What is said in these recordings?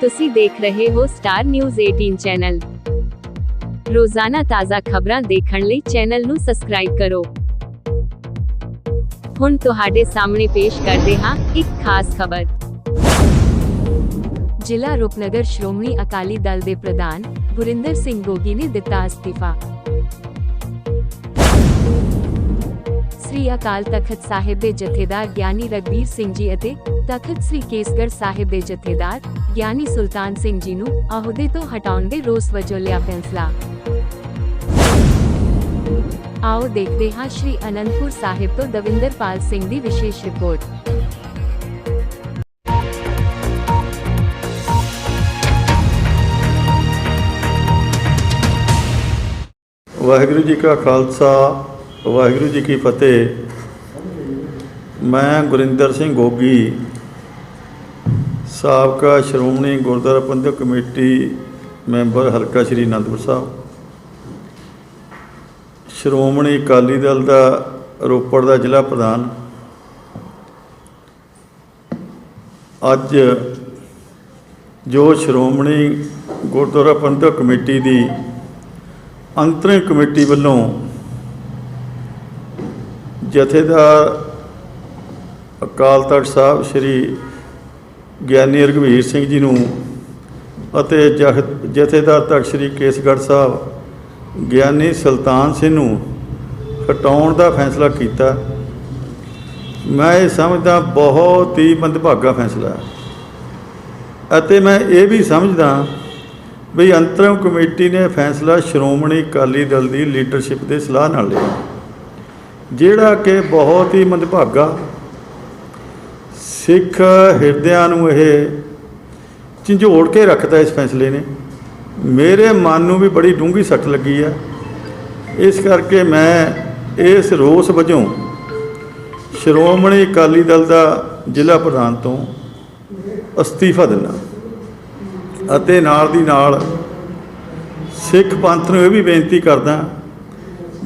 ਤੁਸੀਂ ਦੇਖ ਰਹੇ ਹੋ ਸਟਾਰ ਨਿਊਜ਼ 18 ਚੈਨਲ ਰੋਜ਼ਾਨਾ ਤਾਜ਼ਾ ਖਬਰਾਂ ਦੇਖਣ ਲਈ ਚੈਨਲ ਨੂੰ ਸਬਸਕ੍ਰਾਈਬ ਕਰੋ। ਹੁਣ ਤੁਹਾਡੇ ਸਾਹਮਣੇ ਪੇਸ਼ ਕਰਦੇ ਹਾਂ ਇੱਕ ਖਾਸ ਖਬਰ। ਜ਼ਿਲ੍ਹਾ ਰੂਪਨਗਰ ਸ਼੍ਰੋਮਣੀ ਅਕਾਲੀ ਦਲ ਦੇ ਪ੍ਰਧਾਨ ਗੁਰਿੰਦਰ ਸਿੰਘ ਗੋਗੀ ਨੇ ਦਿੱਤਾ ਅਸਤੀਫਾ। ਸ੍ਰੀ ਅਕਾਲ ਤਖਤ ਸਾਹਿਬ ਦੇ ਜਥੇਦਾਰ ਗਿਆਨੀ ਰਗਬੀਰ ਸਿੰਘ ਜੀ ਅਤੇ ਤਖਤ ਸ੍ਰੀ ਕੇਸਗੜ੍ਹ ਸਾਹਿਬ ਦੇ ਜਥੇਦਾਰ ਗਿਆਨੀ ਸੁਲਤਾਨ ਸਿੰਘ ਜੀ ਨੂੰ ਅਹੁਦੇ ਤੋਂ ਹਟਾਉਣ ਦੇ ਰੋਸ ਵਜੋਂ ਲਿਆ ਫੈਸਲਾ। ਆਓ ਦੇਖਦੇ ਹਾਂ ਸ਼੍ਰੀ ਅਨੰਦਪੁਰ ਸਾਹਿਬ ਤੋਂ ਦਵਿੰਦਰਪਾਲ ਸਿੰਘ ਦੀ ਵਿਸ਼ੇਸ਼ ਰਿਪੋਰਟ। ਵਾਹਿਗੁਰੂ ਜੀ ਕਾ ਖਾਲਸਾ, ਵਾਹਿਗੁਰੂ ਜੀ ਕੀ ਫਤਿਹ। ਮੈਂ ਗੁਰਿੰਦਰ ਸਿੰਘ ਗੋਗੀ ਸਾਬਕਾ ਸ਼੍ਰੋਮਣੀ ਗੁਰਦੁਆਰਾ ਪ੍ਰਬੰਧਕ ਕਮੇਟੀ ਮੈਂਬਰ ਹਲਕਾ ਸ਼੍ਰੀ ਅਨੰਦਪੁਰ ਸਾਹਿਬ। ਸ਼੍ਰੋਮਣੀ ਅਕਾਲੀ ਦਲ ਦਾ ਰੋਪੜ ਦਾ ਜ਼ਿਲ੍ਹਾ ਪ੍ਰਧਾਨ। ਅੱਜ ਜੋ ਸ਼੍ਰੋਮਣੀ ਗੁਰਦੁਆਰਾ ਪ੍ਰਬੰਧਕ ਕਮੇਟੀ ਦੀ ਅੰਤਰਿਮ ਕਮੇਟੀ ਵੱਲੋਂ ਜਥੇਦਾਰ ਅਕਾਲ ਤਖਤ ਸਾਹਿਬ ਸ੍ਰੀ ਗਿਆਨੀ ਰਘਵੀਰ ਸਿੰਘ ਜੀ ਨੂੰ ਅਤੇ ਜਥ- ਜਥੇਦਾਰ ਤਖਤ ਸ੍ਰੀ ਕੇਸਗੜ੍ਹ ਸਾਹਿਬ, ਗਿਆਨੀ ਸੁਲਤਾਨ ਸਿੰਘ ਨੂੰ ਹਟਾਉਣ ਦਾ ਫੈਸਲਾ ਕੀਤਾ। ਮੈਂ ਇਹ ਸਮਝਦਾ ਬਹੁਤ ਹੀ ਮੰਦਭਾਗਾ ਫੈਸਲਾ ਹੈ। ਅਤੇ ਮੈਂ ਇਹ ਵੀ ਸਮਝਦਾ ਵੀ ਅੰਤਰਮ ਕਮੇਟੀ ਨੇ ਫੈਸਲਾ ਸ਼੍ਰੋਮਣੀ ਅਕਾਲੀ ਦਲ ਦੀ ਲੀਡਰਸ਼ਿਪ ਦੇ ਸਲਾਹ ਨਾਲ ਲਿਆ, ਜਿਹੜਾ ਕਿ ਬਹੁਤ ਹੀ ਮੰਦਭਾਗਾ ਸਿੱਖ ਹਿਰਦਿਆਂ ਨੂੰ ਇਹ ਝੰਜੋੜ ਕੇ ਰੱਖਦਾ ਇਸ ਫੈਸਲੇ ਨੇ। ਮੇਰੇ ਮਨ ਨੂੰ ਵੀ ਬੜੀ ਡੂੰਘੀ ਸੱਟ ਲੱਗੀ ਆ। ਇਸ ਕਰਕੇ ਮੈਂ ਇਸ ਰੋਸ ਵਜੋਂ ਸ਼੍ਰੋਮਣੀ ਅਕਾਲੀ ਦਲ ਦਾ ਜ਼ਿਲ੍ਹਾ ਪ੍ਰਧਾਨ ਤੋਂ ਅਸਤੀਫਾ ਦਿੰਦਾ ਅਤੇ ਨਾਲ ਦੀ ਨਾਲ ਸਿੱਖ ਪੰਥ ਨੂੰ ਇਹ ਵੀ ਬੇਨਤੀ ਕਰਦਾ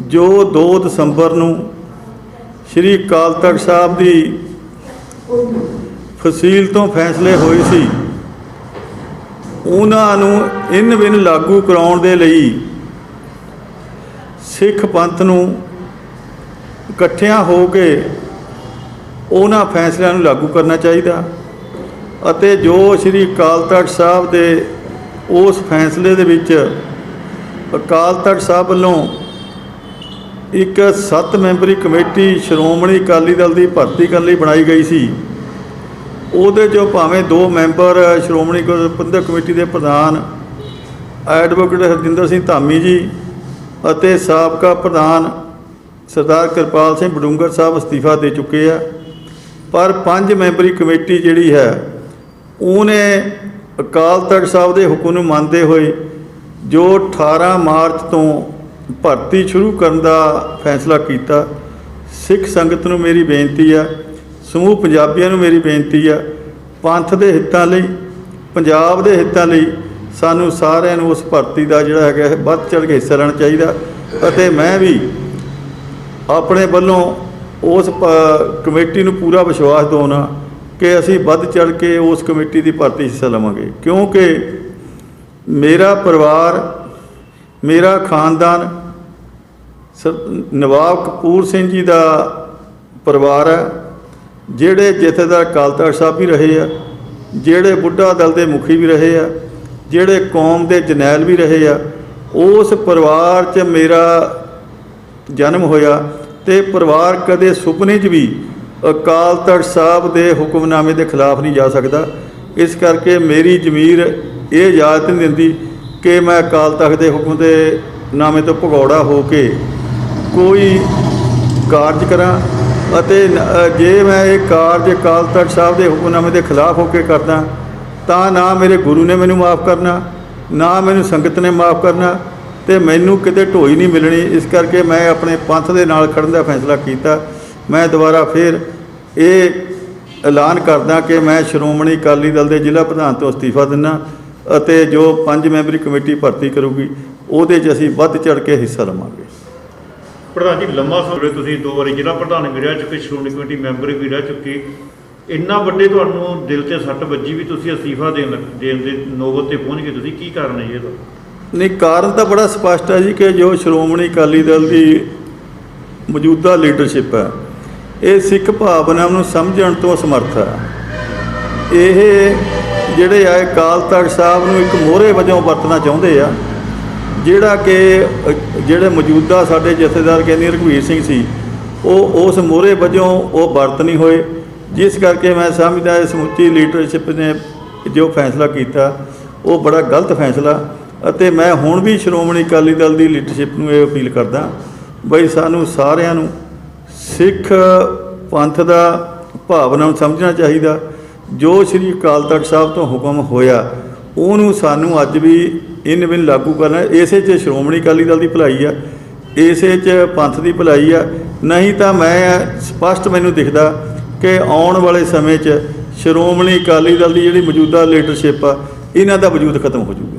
ਜੋ 2 ਦਸੰਬਰ ਨੂੰ ਸ੍ਰੀ ਅਕਾਲ ਤਖਤ ਸਾਹਿਬ ਦੀ ਫਸੀਲ ਤੋਂ ਫੈਸਲੇ ਹੋਏ ਸੀ। ਉਹਨਾਂ ਨੂੰ ਇਨ ਬਿਨ ਲਾਗੂ ਕਰਾਉਣ ਦੇ ਲਈ ਸਿੱਖ ਪੰਥ ਨੂੰ ਇਕੱਠਿਆਂ ਹੋ ਕੇ ਉਹਨਾਂ ਫੈਸਲਿਆਂ ਨੂੰ ਲਾਗੂ ਕਰਨਾ ਚਾਹੀਦਾ ਅਤੇ ਜੋ ਸ੍ਰੀ ਅਕਾਲ ਤਖਤ ਸਾਹਿਬ ਦੇ ਉਸ ਫੈਸਲੇ ਦੇ ਵਿੱਚ ਅਕਾਲ ਤਖਤ ਸਾਹਿਬ ਵੱਲੋਂ ਇੱਕ 7 ਮੈਂਬਰੀ ਕਮੇਟੀ ਸ਼੍ਰੋਮਣੀ ਅਕਾਲੀ ਦਲ ਦੀ ਭਰਤੀ ਕਰਨ ਲਈ ਬਣਾਈ ਗਈ ਸੀ ਉਹਦੇ ਚੋਂ ਭਾਵੇਂ ਦੋ ਮੈਂਬਰ ਸ਼੍ਰੋਮਣੀ ਪ੍ਰਬੰਧਕ ਕਮੇਟੀ ਦੇ ਪ੍ਰਧਾਨ ਐਡਵੋਕੇਟ ਹਰਜਿੰਦਰ ਸਿੰਘ ਧਾਮੀ ਜੀ ਅਤੇ ਸਾਬਕਾ ਪ੍ਰਧਾਨ ਸਰਦਾਰ ਕਿਰਪਾਲ ਸਿੰਘ ਬਡੂੰਗਰ ਸਾਹਿਬ ਅਸਤੀਫਾ ਦੇ ਚੁੱਕੇ ਆ। ਪਰ ਪੰਜ ਮੈਂਬਰੀ ਕਮੇਟੀ ਜਿਹੜੀ ਹੈ, ਉਹਨੇ ਅਕਾਲ ਤਖਤ ਸਾਹਿਬ ਦੇ ਹੁਕਮ ਨੂੰ ਮੰਨਦੇ ਹੋਏ ਜੋ 18 ਮਾਰਚ ਤੋਂ ਭਰਤੀ ਸ਼ੁਰੂ ਕਰਨ ਦਾ ਫੈਸਲਾ ਕੀਤਾ। ਸਿੱਖ ਸੰਗਤ ਨੂੰ ਮੇਰੀ ਬੇਨਤੀ ਆ ਸਮੂਹ ਪੰਜਾਬੀਆਂ ਨੂੰ ਮੇਰੀ ਬੇਨਤੀ ਆ, ਪੰਥ ਦੇ ਹਿੱਤਾਂ ਲਈ, ਪੰਜਾਬ ਦੇ ਹਿੱਤਾਂ ਲਈ ਸਾਨੂੰ ਸਾਰਿਆਂ ਨੂੰ ਉਸ ਭਰਤੀ ਦਾ ਜਿਹੜਾ ਹੈਗਾ ਹੈ ਵੱਧ ਚੜ੍ਹ ਕੇ ਹਿੱਸਾ ਲੈਣਾ ਚਾਹੀਦਾ ਅਤੇ ਮੈਂ ਵੀ ਆਪਣੇ ਵੱਲੋਂ ਉਸ ਪ- ਕਮੇਟੀ ਨੂੰ ਪੂਰਾ ਵਿਸ਼ਵਾਸ ਦਿਵਾਉਣਾ ਕਿ ਅਸੀਂ ਵੱਧ ਚੜ੍ਹ ਕੇ ਉਸ ਕਮੇਟੀ ਦੀ ਭਰਤੀ ਹਿੱਸਾ ਲਵਾਂਗੇ। ਕਿਉਂਕਿ ਮੇਰਾ ਪਰਿਵਾਰ, ਮੇਰਾ ਖਾਨਦਾਨ ਸ- ਨਵਾਬ ਕਪੂਰ ਸਿੰਘ ਜੀ ਦਾ ਪਰਿਵਾਰ ਹੈ। ਜਿਹੜੇ ਜਥੇਦਾਰ ਅਕਾਲ ਤਖਤ ਸਾਹਿਬ ਵੀ ਰਹੇ ਆ, ਜਿਹੜੇ ਬੁੱਢਾ ਦਲ ਦੇ ਮੁਖੀ ਵੀ ਰਹੇ ਆ, ਜਿਹੜੇ ਕੌਮ ਦੇ ਜਨੈਲ ਵੀ ਰਹੇ ਆ, ਉਸ ਪਰਿਵਾਰ 'ਚ ਮੇਰਾ ਜਨਮ ਹੋਇਆ ਤੇ ਪਰਿਵਾਰ ਕਦੇ ਸੁਪਨੇ 'ਚ ਵੀ ਅਕਾਲ ਤਖਤ ਸਾਹਿਬ ਦੇ ਹੁਕਮਨਾਮੇ ਦੇ ਖਿਲਾਫ ਨਹੀਂ ਜਾ ਸਕਦਾ। ਇਸ ਕਰਕੇ ਮੇਰੀ ਜ਼ਮੀਰ ਇਹ ਇਜਾਜ਼ਤ ਨਹੀਂ ਦਿੰਦੀ ਕਿ ਮੈਂ ਅਕਾਲ ਤਖਤ ਦੇ ਹੁਕਮ ਦੇ ਨਾਮੇ ਤੋਂ ਭਗੌੜਾ ਹੋ ਕੇ ਕੋਈ ਕਾਰਜ ਕਰਾਂ। ਅਤੇ ਜੇ ਮੈਂ ਇਹ ਕਾਰਜ ਅਕਾਲ ਤਖਤ ਸਾਹਿਬ ਦੇ ਹੁਕਮਨਾਮੇ ਦੇ ਖਿਲਾਫ ਹੋ ਕੇ ਕਰਦਾ, ਤਾਂ ਨਾ ਮੇਰੇ ਗੁਰੂ ਨੇ ਮੈਨੂੰ ਮਾਫ ਕਰਨਾ, ਨਾ ਮੈਨੂੰ ਸੰਗਤ ਨੇ ਮਾਫ ਕਰਨਾ, ਤੇ ਮੈਨੂੰ ਕਿਤੇ ਢੋਈ ਨਹੀਂ ਮਿਲਣੀ। ਇਸ ਕਰਕੇ ਮੈਂ ਆਪਣੇ ਪੰਥ ਦੇ ਨਾਲ ਖੜਨ ਦਾ ਫੈਸਲਾ ਕੀਤਾ। ਮੈਂ ਦੁਬਾਰਾ ਫਿਰ ਇਹ ਐਲਾਨ ਕਰਦਾ ਕਿ ਮੈਂ ਸ਼੍ਰੋਮਣੀ ਅਕਾਲੀ ਦਲ ਦੇ ਜ਼ਿਲ੍ਹਾ ਪ੍ਰਧਾਨ ਤੋਂ ਅਸਤੀਫਾ ਦਿੰਦਾ ਅਤੇ ਜੋ ਪੰਜ ਮੈਂਬਰੀ ਕਮੇਟੀ ਭਰਤੀ ਕਰੂਗੀ, ਉਹਦੇ 'ਚ ਅਸੀਂ ਵੱਧ ਚੜ ਕੇ ਹਿੱਸਾ ਲਵਾਂਗੇ। ਪ੍ਰਧਾਨ ਜੀ, ਲੰਮਾ ਸਮੇਂ ਤੁਸੀਂ ਦੋ ਵਾਰੀ ਜ਼ਿਲ੍ਹਾ ਪ੍ਰਧਾਨ ਵੀ ਰਹਿ ਚੁੱਕੇ, ਸ਼੍ਰੋਮਣੀ ਕਮੇਟੀ ਮੈਂਬਰ ਵੀ ਰਹਿ ਚੁੱਕੇ। ਇੰਨਾ ਵੱਡੇ ਤੁਹਾਨੂੰ ਦਿਲ ਤੇ ਸੱਟ ਵੱਜੀ ਵੀ ਤੁਸੀਂ ਅਸਤੀਫਾ ਦੇਣ ਲੱਗ- ਦੇਣ ਦੇ ਨੋਬਤ ਤੇ ਪਹੁੰਚ ਗਏ ਤੁਸੀਂ, ਕੀ ਕਾਰਨ ਹੈ ਜੀ ਇਹਦਾ? ਨਹੀਂ, ਕਾਰਨ ਤਾਂ ਬੜਾ ਸਪਸ਼ਟ ਹੈ ਜੀ ਕਿ ਜੋ ਸ਼੍ਰੋਮਣੀ ਅਕਾਲੀ ਦਲ ਦੀ ਮੌਜੂਦਾ ਲੀਡਰਸ਼ਿਪ ਹੈ, ਇਹ ਸਿੱਖ ਭਾਵਨਾ ਨੂੰ ਸਮਝਣ ਤੋਂ ਅਸਮਰਥ ਹੈ। ਇਹ ਜਿਹੜੇ ਆ ਅਕਾਲ ਤਖਤ ਸਾਹਿਬ ਨੂੰ ਇੱਕ ਮੋਹਰੇ ਵਜੋਂ ਵਰਤਣਾ ਚਾਹੁੰਦੇ ਆ ਜਿਹੜਾ ਕਿ ਜਿਹੜੇ ਮੌਜੂਦਾ ਸਾਡੇ ਜਥੇਦਾਰ ਕਹਿੰਦੇ ਰਘਵੀਰ ਸਿੰਘ ਸੀ, ਉਹ ਉਸ ਮੋਹਰੇ ਵਜੋਂ ਉਹ ਵਰਤ ਨਹੀਂ ਹੋਏ। ਜਿਸ ਕਰਕੇ ਮੈਂ ਸਮਝਦਾ ਇਹ ਸਮੁੱਚੀ ਲੀਡਰਸ਼ਿਪ ਨੇ ਜੋ ਫੈਸਲਾ ਕੀਤਾ, ਉਹ ਬੜਾ ਗਲਤ ਫੈਸਲਾ। ਅਤੇ ਮੈਂ ਹੁਣ ਵੀ ਸ਼੍ਰੋਮਣੀ ਅਕਾਲੀ ਦਲ ਦੀ ਲੀਡਰਸ਼ਿਪ ਨੂੰ ਇਹ ਅਪੀਲ ਕਰਦਾ ਬਈ ਸਾਨੂੰ ਸਾਰਿਆਂ ਨੂੰ ਸਿੱਖ ਪੰਥ ਦਾ ਭਾਵਨਾ ਨੂੰ ਸਮਝਣਾ ਚਾਹੀਦਾ। ਜੋ ਸ੍ਰੀ ਅਕਾਲ ਤਖਤ ਸਾਹਿਬ ਤੋਂ ਹੁਕਮ ਹੋਇਆ, ਉਹਨੂੰ ਸਾਨੂੰ ਅੱਜ ਵੀ ਇਨ ਬਿਨ ਲਾਗੂ ਕਰਨਾ ਇਸੇ 'ਚ ਸ਼੍ਰੋਮਣੀ ਅਕਾਲੀ ਦਲ ਦੀ ਭਲਾਈ ਆ। ਇਸੇ 'ਚ ਪੰਥ ਦੀ ਭਲਾਈ ਆ। ਨਹੀਂ ਤਾਂ ਮੈਂ ਸਪਸ਼ਟ ਮੈਨੂੰ ਦਿਖਦਾ ਕਿ ਆਉਣ ਵਾਲੇ ਸਮੇਂ 'ਚ ਸ਼੍ਰੋਮਣੀ ਅਕਾਲੀ ਦਲ ਦੀ ਜਿਹੜੀ ਮੌਜੂਦਾ ਲੀਡਰਸ਼ਿਪ ਆ, ਇਹਨਾਂ ਦਾ ਵਜੂਦ ਖਤਮ ਹੋ ਜਾਊਗਾ।